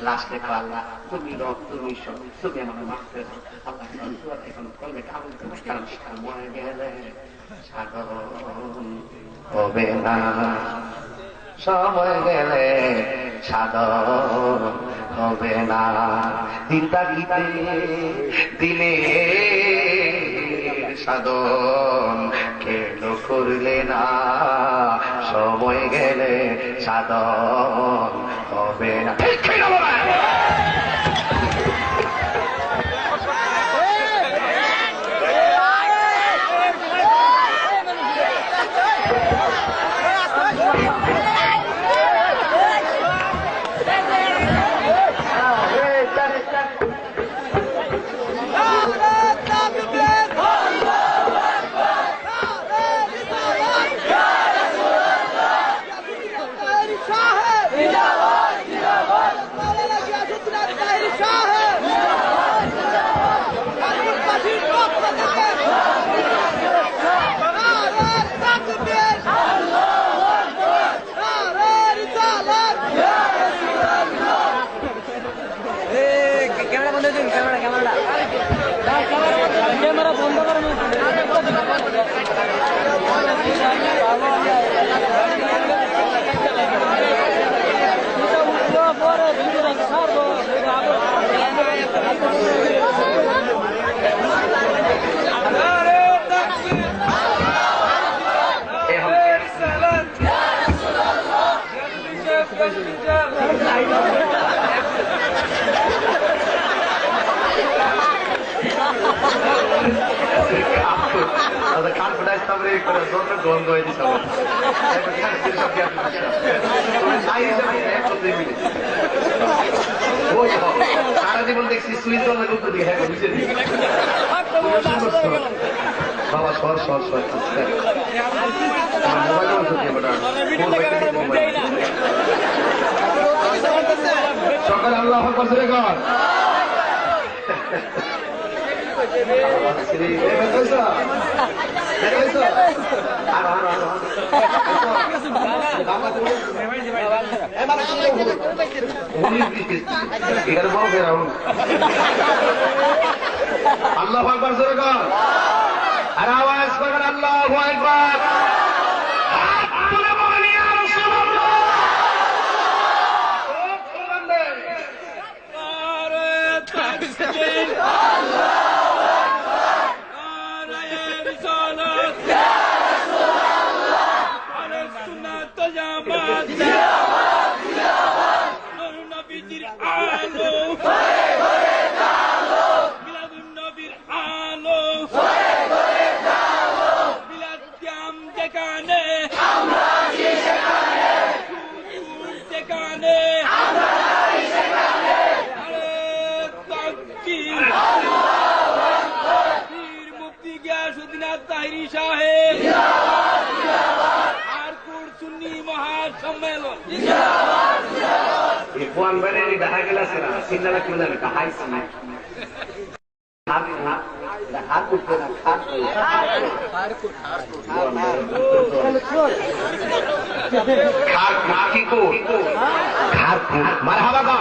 লাস্টে পাল্লা তুমি রব, তুমি সব, তুমি আমার আল্লাহ এখন কলবে কাবুল করে কারণ গেলে হবে না। সময় গেলে সাধন হবে না। চিন্তা দিতে দিলে সাধন কেন করলে না। সময় গেলে সাধন হবে না। ক্যামেরা বন্ধ করেন পরে ভিডিও ছাড়বো এখন ಅದು তৈরি করার জন্য গন্ধ হয়ে দিতে হবে সারা জীবন দেখছি সুইজারল্যান্ড করতে দেখি হ্যাঁ বুঝে বাবা, সর সর সর সকাল আল্লাহ করছে রেকর্ড Thank you. আল্লাহ আল্লাহ কোয়ান বাইরে দেখা গেল আছে না রাখি না এটা হাইছি হাত উঠবে না হাত খার খার কি কো মার হাবা গা